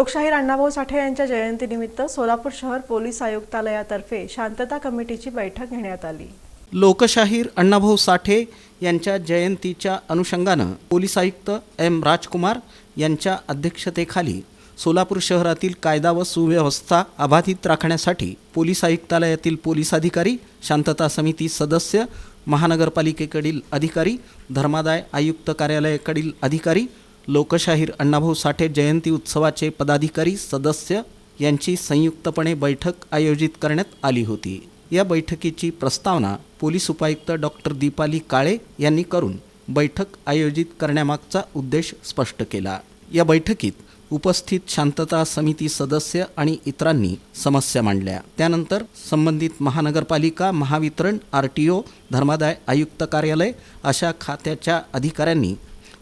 लोकशाहीर अण्णाभाऊ साठे यांच्या जयंतीनिमित्त सोलापूर शहर पोलीस आयुक्तालयातर्फे शांतता कमिटीची बैठक घेण्यात आली. लोकशाहीर अण्णाभाऊ साठे यांच्या जयंतीच्या अनुषंगानं पोलीस आयुक्त एम राजकुमार यांच्या अध्यक्षतेखाली सोलापूर शहरातील कायदा व सुव्यवस्था अबाधित राखण्यासाठी पोलीस आयुक्तालयातील पोलीस अधिकारी शांतता समिती सदस्य महानगरपालिकेकडील अधिकारी धर्मादाय आयुक्त कार्यालयाकडील अधिकारी लोकशाहीर अण्णाभाऊ साठे जयंती उत्सवाचे पदाधिकारी सदस्य यांची संयुक्तपणे बैठक आयोजित करण्यात आली होती. या बैठकीची प्रस्तावना पोलीस उपायुक्त डॉक्टर दीपाली काळे यांनी करून बैठक आयोजित करण्यामागचा उद्देश स्पष्ट केला. या बैठकीत उपस्थित शांतता समिती सदस्य आणि इतरांनी समस्या मांडल्या. त्यानंतर संबंधित महानगरपालिका महावितरण आर टी ओ धर्मादाय आयुक्त कार्यालय अशा खात्याच्या अधिकाऱ्यांनी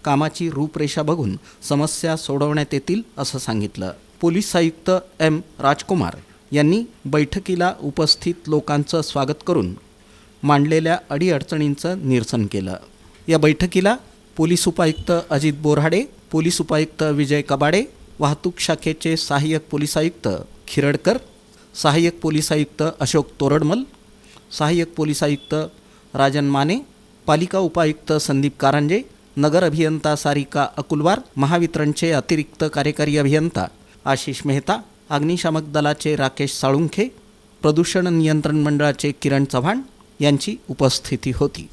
कामाची रूपरेषा बघून समस्या सोडवण्यात येतील असं सांगितलं. पोलीस आयुक्त एम. राजकुमार यांनी बैठकीला उपस्थित लोकांचं स्वागत करून मांडलेल्या अडीअडचणींचं निरसन केलं. या बैठकीला पोलीस उपायुक्त अजित बोराडे पोलीस उपायुक्त विजय कबाडे वाहतूक शाखेचे सहाय्यक पोलीस आयुक्त खिरडकर सहाय्यक पोलीस आयुक्त अशोक तोरडमल सहाय्यक पोलीस आयुक्त राजन माने पालिका उपायुक्त संदीप कारंजे नगर अभियंता सारिका अकुलवार महावितरणचे अतिरिक्त कार्यकारी अभियंता आशिष मेहता अग्निशामक दलाचे राकेश साळुंखे प्रदूषण नियंत्रण मंडळाचे किरण चव्हाण यांची उपस्थिती होती.